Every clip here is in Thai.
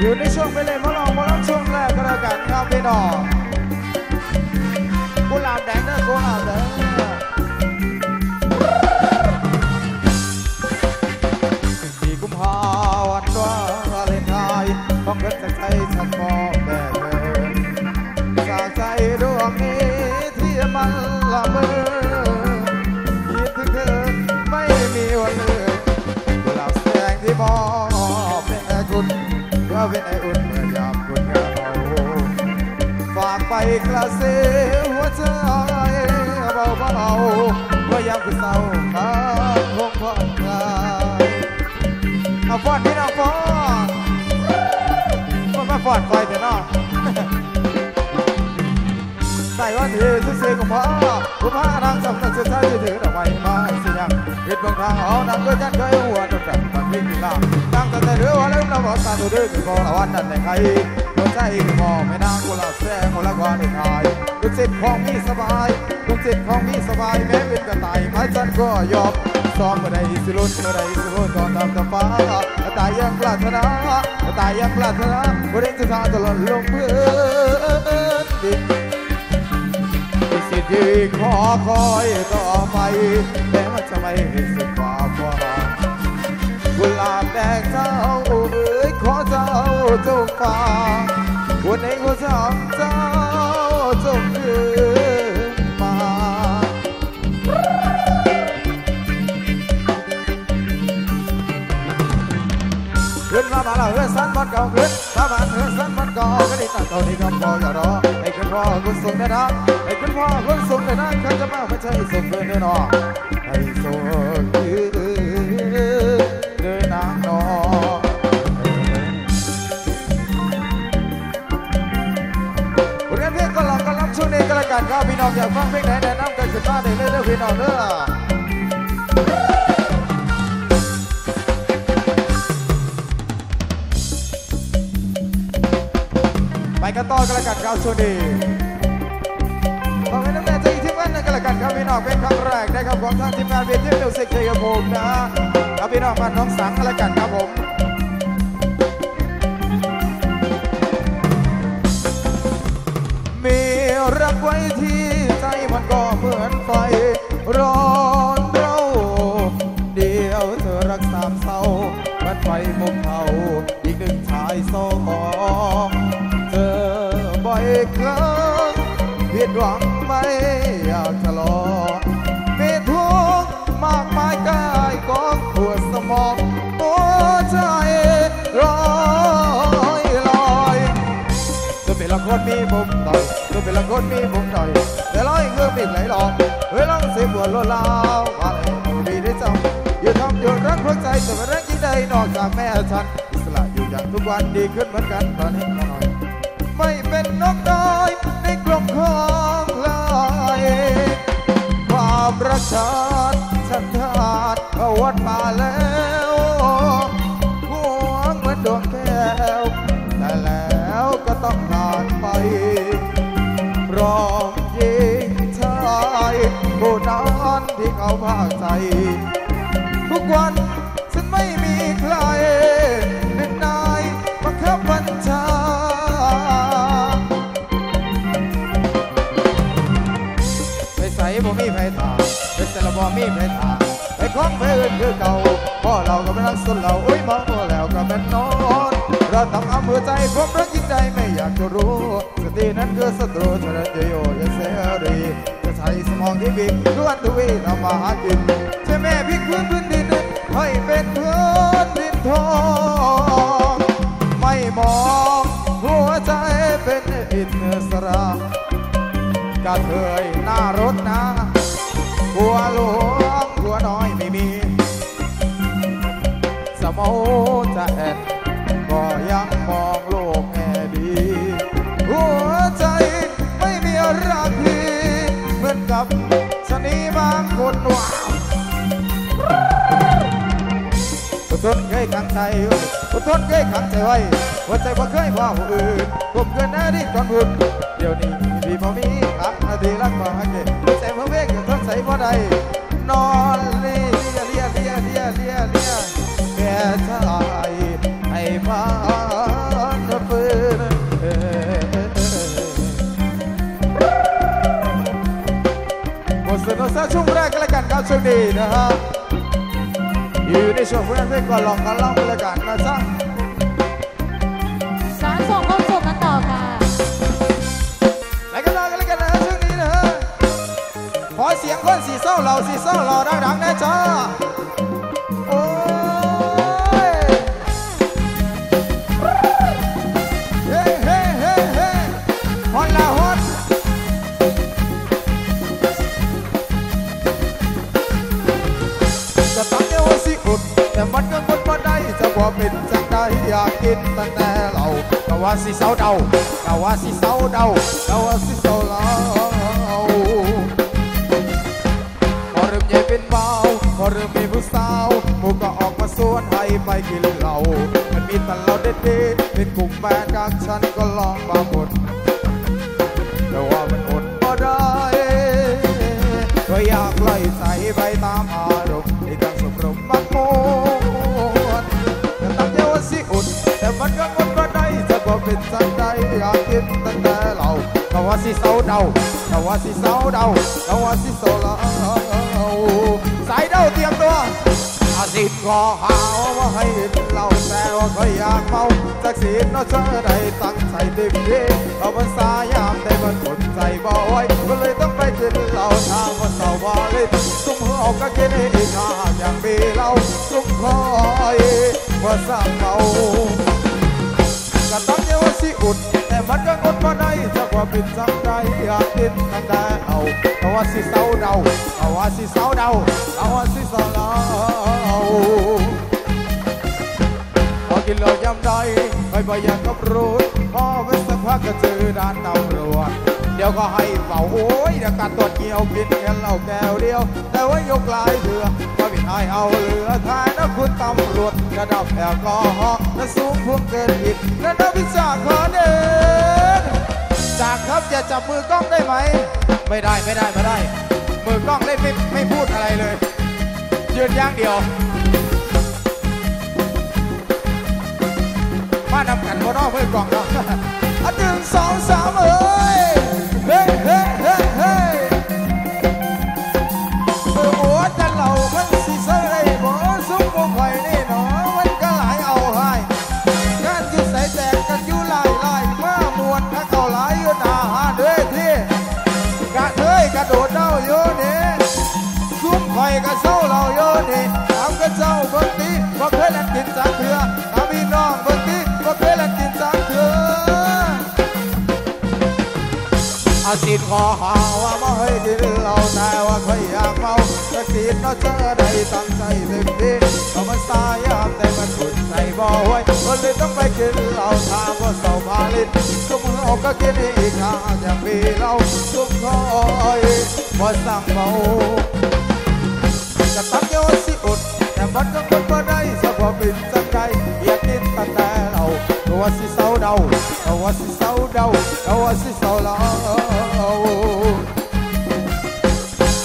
อยู่ในช่วงไปเล่นมาลองมาลองช่วงแรกก็แล้วกันครับพี่น้องกุหลาบแดงเด้อกุหลาบแดง กไปกระเซหัวใจเบาเบาๆว่ายามคุณเศร้าข้างคงผ่อนคลายเอาฟอนพี่น้องฟอนมันมาฟอนคอยเถอะเนาะใส่ว่าถือสุดเสียกุมภากุมภานางสำนักเสียใจถือดอกไม้มาเสิยังเห็ดบางทางเอานางก็ยันเคยหัวจนแบบตัดวิ่งกินล่าตั้งแต่เรือว่าเริ่มเราบอกตาตัวดื้อคือก็ละวันนั้นแต่ใคร หัวใจคือมอไม่นางกุหลาบแสงกุหลาบวาเนไทน์ลูกศิษย์ของพี่สบายลูกศิษย์ของพี่สบายแม้เป็นกระต่ายไม้จันก็ยอมซ้อมเมื่อใดสิลุ้นเมื่อใดสิลุ้นก่อนทำกับฟ้ากระต่ายยังปรารถนาตายยังปรารถนาบริสุทธิ์ตลอดลงพื้นดินสิทธิขอคอยต่อไปแม้ว่าจะไม่สุดความหวัง กุหลาบแดงเจ้าเอ๋ยขอเจ้าจงฟังวันไหนก็จำเจ้าจงคืนมาขึ้นมามาแล้วเฮือสันมันเก่าขึ้นถ้านเฮือสันมันเก่าก็ได้ตั้งเท่านี้ก็พออย่ารอให้ขึ้นพ่อคุณส่งได้นะให้ขึ้นพ่อคุณส่งได้นะเขาจะมาไม่ใช่ส่งเกินแน่นอนให้ส่ง น้องอยากฟังเพลงไหนแนะนำกันขึ้นมาได้เลยเด้อพี่น้องเด้อไปกันต่อกันละกันครับช่วงนี้ขอให้น้ำแน่ใจอีกทีวันหนึงกันละกันครับพี่น้องเป็นครั้งแรกนะครับของทางทีมงานเวทีมิวสิกเชียร์ผมนะ ครับพี่น้องมาน้องสังกันละกันครับผม คนมีมุมต่อยตัวเป็นละคนมีมุมต่อยแต่ร้อยเงื่อนมีไหลหลอกเวลาเสียบวชลวนลาวว่าอะไรไม่มีได้จำอยู่ทำอยู่รักเพราะใจแต่ว่รักยิ่งใดนอกจากแม่ฉันอิสระอยู่อย่างทุกวันดีขึ้นเหมือนกันตอนนี้มาหน่อย ไม่เป็นนกน้อยในกลมของลายความรักชาติฉันทาดเขาวัดมาแล้ว รองยิงชายผู้นั้นที่เขาภาคใจ ทุกวันฉันไม่มีใครเป็นนายบังคับบัญชา ไปใส่บ่มีไผถาไปใส่ละบ่มีไผถาไปของไปอื่นคือเก่าพ่อเราก็เป็นนักสุนเราอุ้ยเมาแล้วก็เป็นนอน เราต้องเอามือใจความรักยิ่งใดไม่อยากจะรู้ ตินั้นคือศัตรูฉะนั้นจะโยอย่าเสรีจะใช้สมองที่บินทุกวันทวีทำมาหากินใช่แม่พิกพื้นพื้นดินให้เป็นพื้นดินทองไม่มองหัวใจเป็นอิสระกระเทยหน้ารถนะหัวหลวงหัวน้อยไม่มีสมองจะแอนก็ยัง ใจอดทนเคยขังใจไว้หัวใจบ่เคยว่าผู้อื่นผมเกินหน้าที่จอนหุ่นเดี๋ยวนี้พี่บ่มีครับอดีรักบ่ฮักเก็บใจเมื่อเวกทนใส่บ่ใดนอนเลี้ยเลี้ยเลี้ยเลี้ยเลี้ยเลียแก่ชายให้มาฟื้นบทสนุกสนากช่วงแรกก็แล้วกันครับช่วงนี้นะฮะ อยู่ในช่วงเพื่อนเพื่อนก่อนลองกันเล่าไปเลยกันนะจ๊ะสารส่งความสุขกันต่อค่ะไหนกันรอกันแล้วกันนะช่วงนี้นะฮะขอเสียงคนสีเศร้าเราสีเศร้าเราดังๆนะจ๊ะ บอกเป็นจังได้อยากกินตั้งแต่เราก็ว่าสิเศร้าเดาก็ว่าสิเศร้าเดาก็ว่าสิเศร้าเราพอเริ่มใหญ่เป็นเบาพอเริ่มมีผู้สาวหมูก็ออกมาสวนให้ไปกินเหล้ามันมีแต่เราเด็ดๆเป็นกลุ่มแฟนกับฉันก็ลองมาหมดแต่ว่ามันอดบ่ได้ก็อยากไล่ใจไปตามอา เป็นใจใดอยากกินตั้งแต่เราก็ว่าสิเศร้าเดาก็ว่าสิเศร้าเดาก็ว่าสิเศร้าเราสายเดาเตรียมตัวอาสิก็หาว่าให้เราแต่ว่าก็อยากเมาจากสิทธิ์เราเธอได้ตั้งใจเต็มที่เอาภาษายามได้มันอดใจบ่ไหวก็เลยต้องไปกินเหล้าทางว่าเสาวาลินซุ่มหัวออกก็กินอีกหากอย่างมีเราซุ่มคอยว่าสร้างเมา ก็ตั้งใจว่าสิอุด แต่มันก็อดมาได้จากว่าป็นสังใดอยากกินตั้งแต่เอาก็ว่าสิเศร้าเดาก็ว่าสิเศร้าเดาก็ว่าสิเศร้าเดาพอกินเหล้ายำใดไปบ่อยากกับรู้พอไปสักพักก็เจอด่านตำรวจเดี๋ยวก็ให้เป่าโอ้ยเดี๋ยวการตรวจเกี่ยวกินกันเหล้าแก้วเดียว แต่ว่ายกหลายเถื่อก็ไม่ให้เอาเหลือทายนะคุณตำรวจระดับแอลกอฮอล์ และสูงพวงเกินผิดและนักวิชาขอเดินจากครับจะจับมือกล้องได้ไหม ไม่ได้ไม่ได้ไม่ได้ มือกล้องเล่นไม่ไม่พูดอะไรเลยยืนย่างเดียว มานำกันบนนอเพื่อกล่องเนาะอันหนึ่งสองสามเอ้ย อาสิทธิ์ขอหาว่าบ่ให้กินเหล้าแต่ว่าค่อยอยากเมาจักสิทธิ์เนาเจอได้ตั้งใจเต็มที่ก็มันสายยามแต่มันอุ่นใจบ่ไหวก็เลยต้องไปกินเหล้าทางว่าเศร้าพาลินซุ่มออกก็กินอีกหาอย่างมีเราซุ่มคอยบ่สั่งเมาจะตั้งเยาสิอดแต่มันก็คนบ่ได้สักว่าเป็นสักใจอยากกินตั้งแต่เราตัวสิเศร้าเดาตัวสิเศร้าเดาตัวสิเศร้าเรา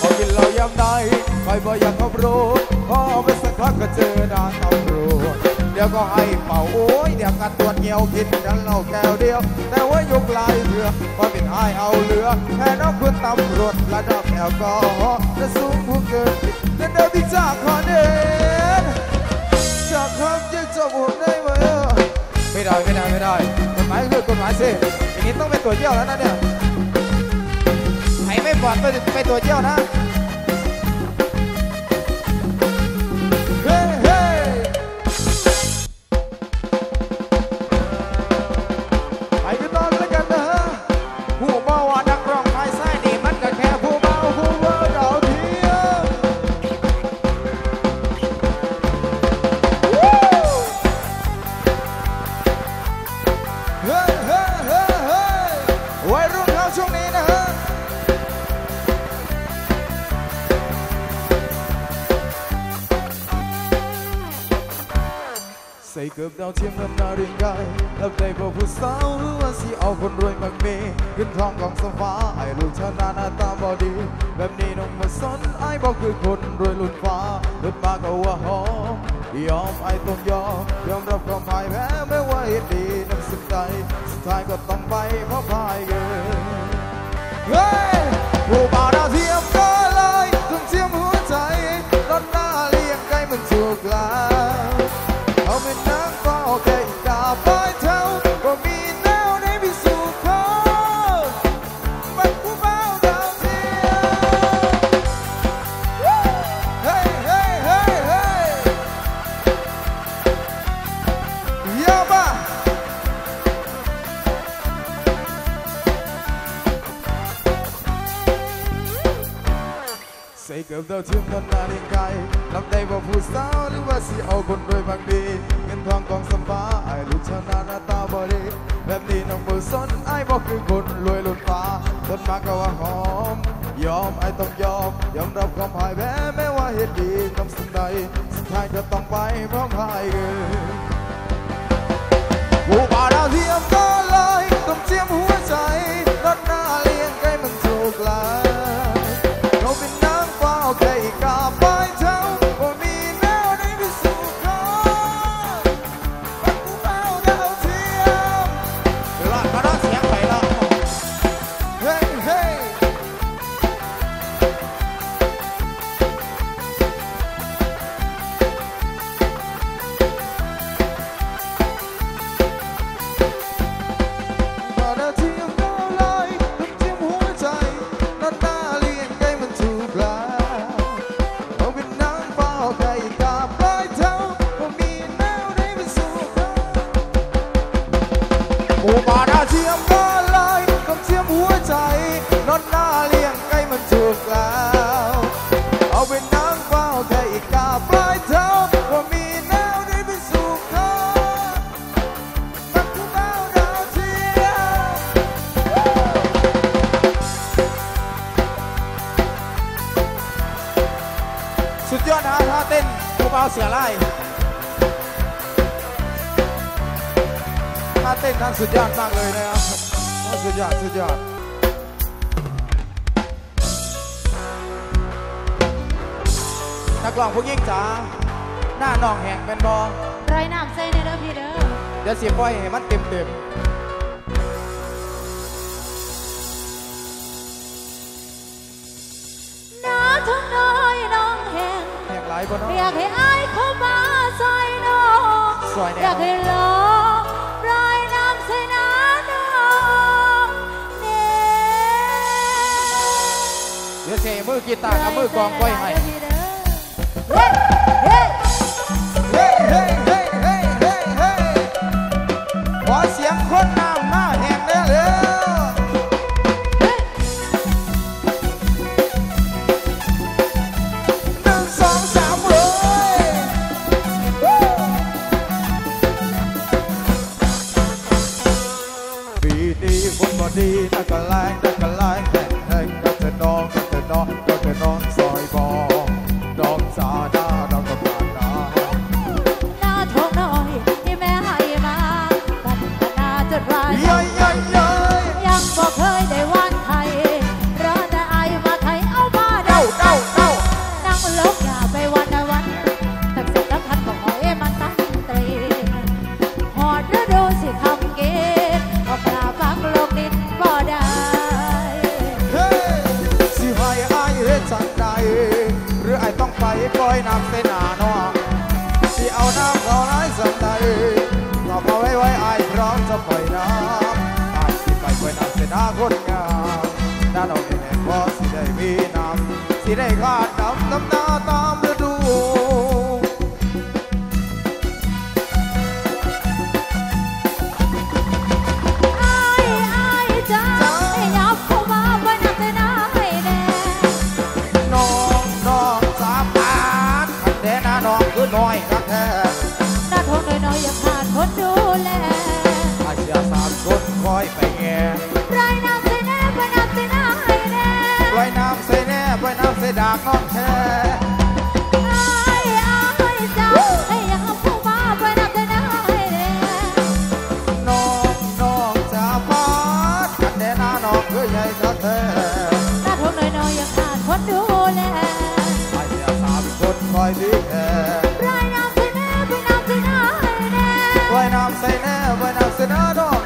พอกินเรายำได้คอยบ่อยากขับรถพอไปสักพักก็เจอด่านตำรวจเดี๋ยวก็ให้เป่าโอ้ยเดี๋ยวกันตรวจเงียวกินกันเหล้าแก้วเดียว แต่ว่ายกลายเรือว่าเป็นไอายเอาเรือแค่น้องคุณตำรวจระดับแอลกอฮอล์จะสูงผู้เกินผิดและเดินพิจารขอเดนจากคำจะจบผมได้ไหมเออไม่ได้ไม่ได้ไม่ได้กฎหมายคือกฎหมายสิอย่างนี้ต้องเป็นตัวเยี่ยวแล้วนะเนี่ย ใครไม่ปลอดไปไปตัวเยี่ยวนะ ฟ้าไอ้ลูกชาวนาหน้าตาบอดี แบบนี้น้องมาสนไอ้บอกคือคนรวยลุ่นฟ้าลุดมาก็ว่าหอมยอมไอ้ต้องยอมยอมรับความพ่ายแพ้ไม่ว่าเหตุดีนักสุดใจสุดท้ายก็ต้องไปเพราะพ่ายเกินเฮ้ยผู้บ่าวดาวเทียมก็เลยต้องเทียมหัวใจร้อหน้าเลี้ยงใกล้มันถูกลา อบเท่าเทียมนอนนาเลียงไกลลำได้ว่าผู้สาวหรือว่าสิเอาคนรวยบางดี เงินทองกองสมบัติไอ้ลูกชาวนาหน้าตาบ่ดีแบบนี้น้องบ่สนไอ้บ่คือคนรวยล้นฟ้าต้นมาก็ว่าหอม ยอมไอ้ต้องยอม ยอมรับความพ่ายแพ้แม้ว่าเหตุดีทำสิ่งใดสุดท้ายก็ต้องไปเพราะพ่ายเกินผู้บ่าวดาวเทียมก็เลยต้องเจียมหัวใจรถหน้าเลี้ยงไก่มันถูกลาย สุดยอดสุดยอดนักร้องผู้ยิ่งจ๋าหน้าน้องแหงเป็นบอไรน้ำใส่ในเด้อพี่เด้อเดี๋ยวเสียปล่อยให้มันเต็มเต็มน้าทั้งน้อยน้องแห้งแหกหลายบ่เนาะอยากให้อายเข้ามาซอยน้องๆสวยอแน่ยากให้ลอง เดี๋ยวเสียมือกีตาร์กับมือกองไว้ให้ ปล่อยน้ำอายสิไปปล่อยน้ำใส่น้าคนงามน้าน้องเองพอสิได้มีน้ำสิได้ขาดน้ำน้ำหน้าตาม ไว้ดาก้องแท้อายอายจ้าให้ยับเข้ามาไว้นักแต่น้าให้แน่น้องน้องสามปานขันแดน้าน้องคือใหญ่แท้หน้าท้องน้อยๆยังขาดคนดูแลอาเสียนคอยดีแท้ไรน้ำใส่แน่ไปน้ำใส่น้าให้แน่ไว้น้ำใส่แน่ไว้น้ำใส่หน้าน้อง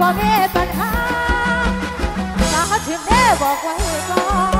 บ่มีปัญหาสาวถึงได้บอกไว้ก่อน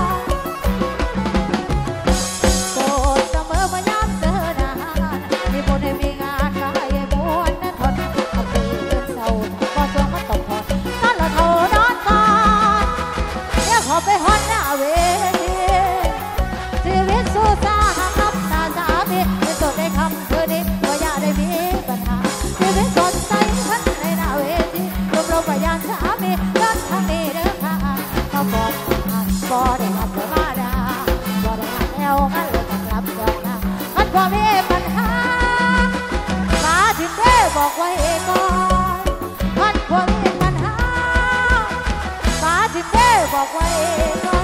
乖乖。